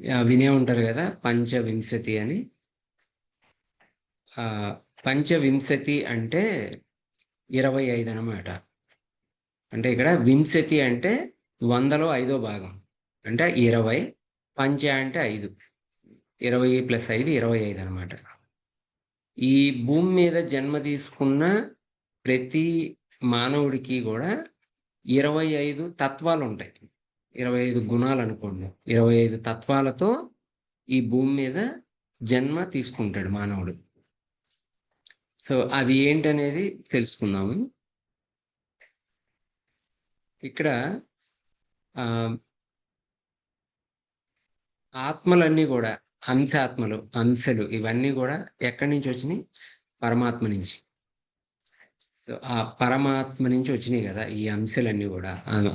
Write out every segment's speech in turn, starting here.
వినే ఉంటారు కదా పంచవింశతి అని. పంచవింశతి అంటే ఇరవై ఐదు అనమాట అంటే ఇక్కడ వింశతి అంటే వందలో ఐదో భాగం. అంటే ఇరవై పంచ అంటే ఐదు. ఇరవై ప్లస్ ఐదు ఇరవై ఐదు అనమాట ఈ భూమి మీద జన్మ తీసుకున్న ప్రతి మానవుడికి కూడా ఇరవై ఐదు తత్వాలు ఉంటాయి. ఇరవై ఐదు గుణాలు అనుకోండి ఇరవై ఐదు తత్వాలతో ఈ భూమి మీద జన్మ తీసుకుంటాడు మానవుడు. సో అది ఏంటనేది తెలుసుకుందాము. ఇక్కడ ఆత్మలన్నీ కూడా అంశాత్మలు అంశలు ఇవన్నీ కూడా ఎక్కడి నుంచి వచ్చినాయి? పరమాత్మ నుంచి. సో ఆ పరమాత్మ నుంచి వచ్చినాయి కదా ఈ అంశాలన్నీ కూడా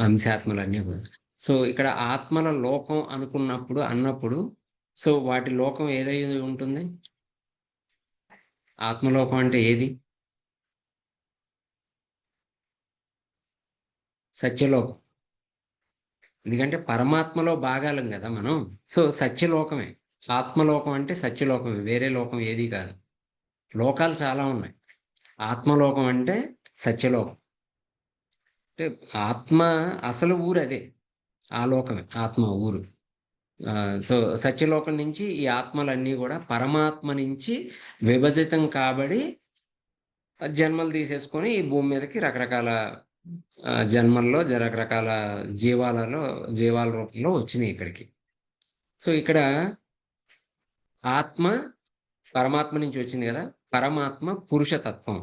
అంశాత్మలన్నీ కూడా. సో ఇక్కడ ఆత్మల లోకం అనుకున్నప్పుడు అన్నప్పుడు సో వాటి లోకం ఏదై ఉంటుంది? ఆత్మలోకం అంటే ఏది? సత్యలోకం. ఎందుకంటే పరమాత్మలో భాగాలం కదా మనం. సో సత్యలోకమే. ఆత్మలోకం అంటే సత్యలోకమే. వేరే లోకం ఏది కాదు. లోకాలు చాలా ఉన్నాయి. ఆత్మలోకం అంటే సత్యలోకం. అంటే ఆత్మ అసలు ఊరు అదే. ఆ లోకమే ఆత్మ ఊరు. సో సత్యలోకం నుంచి ఈ ఆత్మలన్నీ కూడా పరమాత్మ నుంచి విభజితం కాబడి జన్మలు తీసేసుకొని ఈ భూమి మీదకి రకరకాల జన్మల్లో రకరకాల జీవాలలో జీవాల రూపంలో వచ్చినాయి ఇక్కడికి. సో ఇక్కడ ఆత్మ పరమాత్మ నుంచి వచ్చింది కదా పరమాత్మ పురుషతత్వం.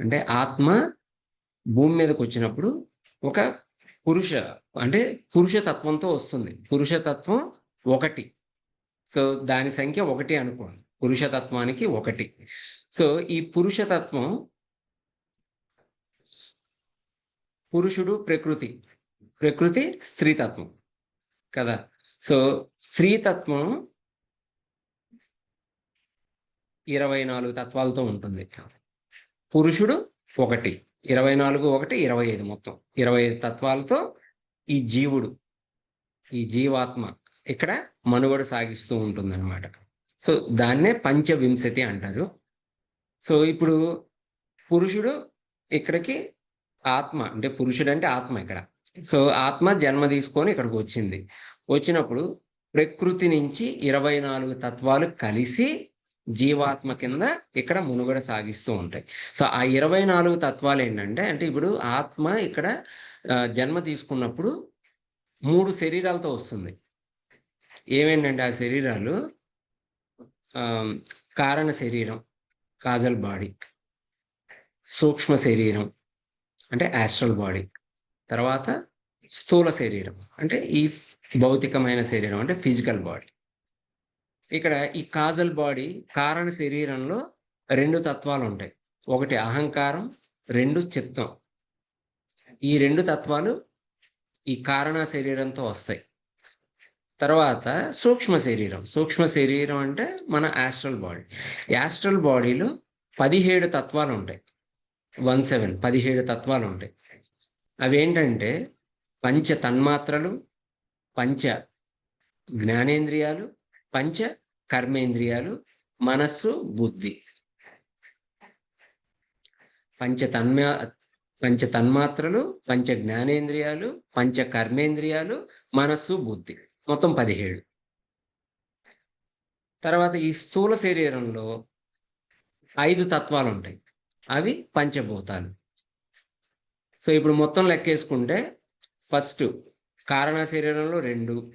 అంటే ఆత్మ భూమి మీదకి వచ్చినప్పుడు ఒక పురుష అంటే పురుషతత్వంతో వస్తుంది. పురుషతత్వం ఒకటి. సో దాని సంఖ్య ఒకటి అనుకోండి. పురుషతత్వానికి ఒకటి. సో ఈ పురుషతత్వం పురుషుడు ప్రకృతి. ప్రకృతి స్త్రీతత్వం కదా? సో స్త్రీతత్వం ఇరవై నాలుగు తత్వాలతో ఉంటుంది. పురుషుడు ఒకటి. ఇరవై నాలుగు ఒకటి ఇరవై ఐదు మొత్తం. ఇరవై ఐదు తత్వాలతో ఈ జీవుడు ఈ జీవాత్మ ఇక్కడ మనుగడ సాగిస్తూ ఉంటుందన్నమాట. సో దాన్నే పంచవింశతి అంటారు. సో ఇప్పుడు పురుషుడు ఇక్కడికి ఆత్మ అంటే పురుషుడు అంటే ఆత్మ ఇక్కడ. సో ఆత్మ జన్మ తీసుకొని ఇక్కడికి వచ్చింది. వచ్చినప్పుడు ప్రకృతి నుంచి ఇరవై నాలుగు తత్వాలు కలిసి జీవాత్మ కింద ఇక్కడ మునుగడ సాగిస్తూ ఉంటాయి. సో ఆ ఇరవై నాలుగు తత్వాలు ఏంటంటే అంటే ఇప్పుడు ఆత్మ ఇక్కడ జన్మ తీసుకున్నప్పుడు మూడు శరీరాలతో వస్తుంది. ఏమేంటంటే ఆ శరీరాలు? కారణ శరీరం కాజల్ బాడీ సూక్ష్మ శరీరం అంటే యాస్ట్రల్ బాడీ తర్వాత స్థూల శరీరం అంటే ఈ భౌతికమైన శరీరం అంటే ఫిజికల్ బాడీ. ఇక్కడ ఈ కాజల్ బాడీ కారణ శరీరంలో రెండు తత్వాలు ఉంటాయి. ఒకటి అహంకారం రెండు చిత్తం. ఈ రెండు తత్వాలు ఈ కారణ శరీరంతో వస్తాయి. తర్వాత సూక్ష్మ శరీరం. సూక్ష్మ శరీరం అంటే మన యాస్ట్రల్ బాడీ యాస్ట్రల్ బాడీలో పదిహేడు తత్వాలు ఉంటాయి. వన్ సెవెన్ పదిహేడు తత్వాలు ఉంటాయి. అవి ఏంటంటే పంచ తన్మాత్రలు పంచ జ్ఞానేంద్రియాలు పంచ కర్మేంద్రియాలు మనస్సు బుద్ధి. పంచ తన్మా పంచ తన్మాత్రలు పంచ జ్ఞానేంద్రియాలు పంచ కర్మేంద్రియాలు మనస్సు బుద్ధి. మొత్తం పదిహేడు. తర్వాత ఈ స్థూల శరీరంలో ఐదు తత్వాలు ఉంటాయి అవి పంచభూతాలు. సో ఇప్పుడు మొత్తం లెక్కేసుకుంటే ఫస్ట్ కారణ శరీరంలో రెండు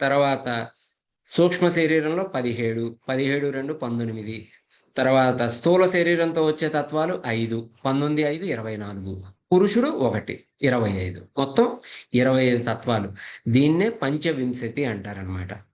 తర్వాత సూక్ష్మ శరీరంలో పదిహేడు పదిహేడు రెండు పంతొమ్మిది. తర్వాత స్థూల శరీరంతో వచ్చే తత్వాలు ఐదు పంతొమ్మిది ఐదు ఇరవై నాలుగు. పురుషుడు ఒకటి ఇరవై ఐదు. మొత్తం ఇరవై ఐదు తత్వాలు. దీన్నే పంచవింశతి అంటారనమాట